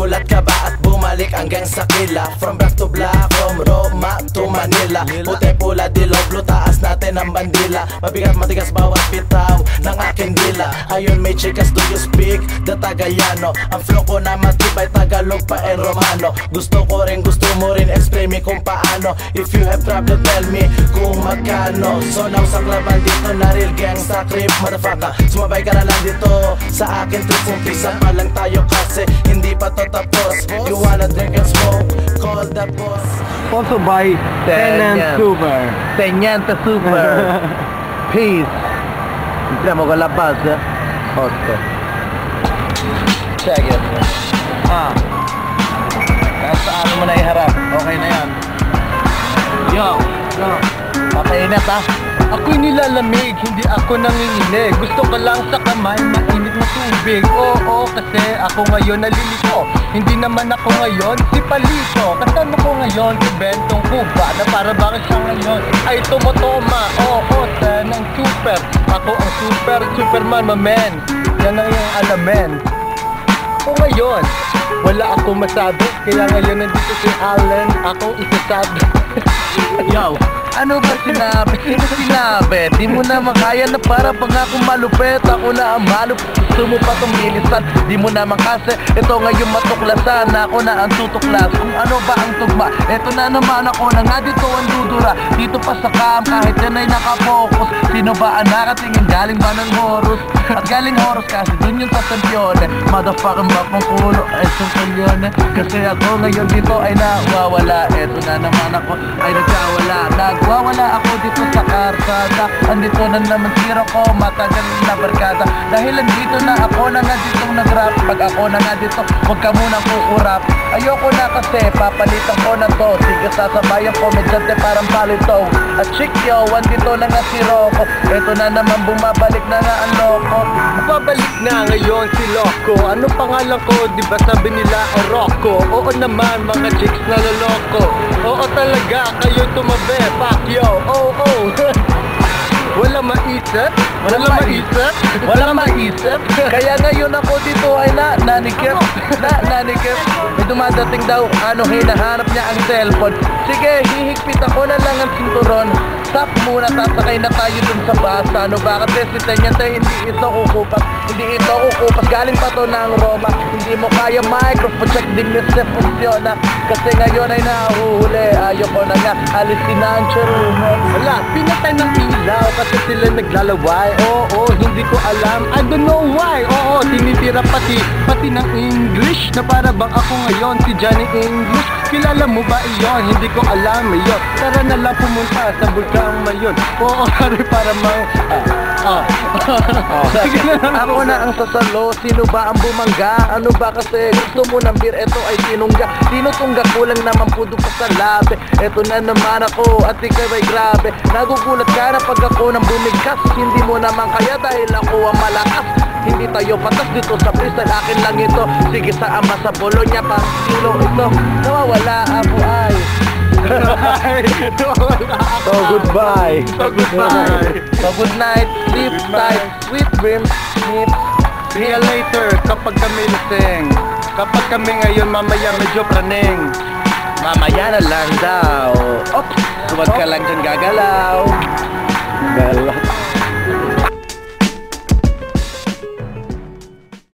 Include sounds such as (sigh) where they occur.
chocolate ka ba at bumalik hanggang sa kila From back to black, from Roma to Manila. Puti pula, dilaw, blue, taas natin ang bandila. Mabigat matigas bawat bitaw ng aking dila. Ayun may chikas, do you speak? The Tagayano. Ang flow ko na matibay, Tagalog pa and Romano. Gusto ko rin, gusto mo rin, explain me kung paano. If you have trouble, tell me kung magkano. So now sa klaban dito, na real gang sa crib, motherfucker. Sumabay ka na lang dito sa akin trip Umpisa pa lang tayo kasi hindi pa to tapos. You wanna drink and smoke, call the boss Also by Tenant. Super. Teniente Super. Peace. Entriamo con la base. 8. Check it. Ah. Nasa ano mo na iharap. Okay na yan. Yo. Yo. Papainat ah. Ako'y nilalamig, hindi ako nanginginig Gusto ko lang sa kamay, mainit na tubig Oo, kasi ako ngayon naliliko Hindi naman ako ngayon si Palito. Kasama ko ngayon si Bentong Kuba Na para bakit siya ngayon ay tumotoma Oo, ng super. Ako ang super, superman, mamen Yan ang iyong alamen Ako ngayon, wala akong masabi Kaya ngayon nandito si Allen. Ako isasabi (laughs) Yo, ano ba sinabi? Sino sinabi? Di mo na makaya na para pang ako malupet. Ako na ang malup Gusto mo pa tong milisan Di mo naman kasi Ito ngayon matuklasan. Ako na ang tutuklas. Kung ano ba ang tugma? Ito na naman ako na nga dito ang dudura. Dito pa sa cam Kahit yan ay nakapokus. Sino ba ang nakatingin? Galing ba ng Horus? At galing Horus kasi dun yung tatampione Motherfucking bakong kulo Ay sumpalyon Kasi ako ngayon dito ay nawawala. Ito na naman ako ay nagkawala Nagwawala ako karsada Andito na naman zero ko Matagal na barkada. Dahil andito na ako na nga ditong nag-rap. Pag ako na nga dito Huwag ka munang kukurap Ayoko na kasi Papalitan ko na to. Sige sasabayan ko Medyante parang palito. At chick yo Andito na nga si Rocco. Ito na naman bumabalik na nga ang loko. Babalik na ngayon si Loco. Ano pangalan ko? Di ba sabi nila ay Rocco? Oo naman mga chicks na loloko. Oo talaga kayo tumabi Fuck maisip Wala maisip Wala maisip Kaya ngayon ako dito ay na nanikip. Na nanikip. May dumadating daw Ano hinahanap niya ang cellphone. Sige hihigpit ako na lang ang sinturon Stop muna sasakay na tayo dun sa bus Ano ba kasi si Tenyente hindi ito kukupas. Hindi ito kukupas. Galing pa to ng Roma. Hindi mo kaya microphone check din ni se funciona Kasi ngayon ay nahuhuli. Ayoko na nga alisin na ang charumo Wala, pinatay ng ilaw. Kasi sila naglalaway. Oo, hindi ko alam, I don't know why. Oo, tinitira pati, pati ng English. Na para bang ako ngayon, si Johnny English. Kilala mo ba iyon? Hindi ko alam iyon. Tara na lang pumunta sa Bulkang Oo, sorry para mang... Ah, ah. Lang Ako na ang sasalo, sino ba ang bumangga? Ano ba kasi gusto mo ng beer? Ito ay sinungga Tinutungga kulang naman pudo pa sa labi Ito na naman ako at ikaw ay grabe. Nagugulat ka na pag ako nang bumigkas. Hindi mo naman kaya dahil ako ang malakas. Hindi tayo patas dito sa freestyle Akin lang ito. Sige sa ama sa Bologna Pang kilo ito? Nawawala ako ay So goodbye So goodbye So good night, sleep tight, sweet dreams, sleep. See you later kapag kami lasing Kapag kami ngayon mamaya medyo praning Mamaya na lang daw. Ops, huwag ka lang dyan gagalaw. Galaw.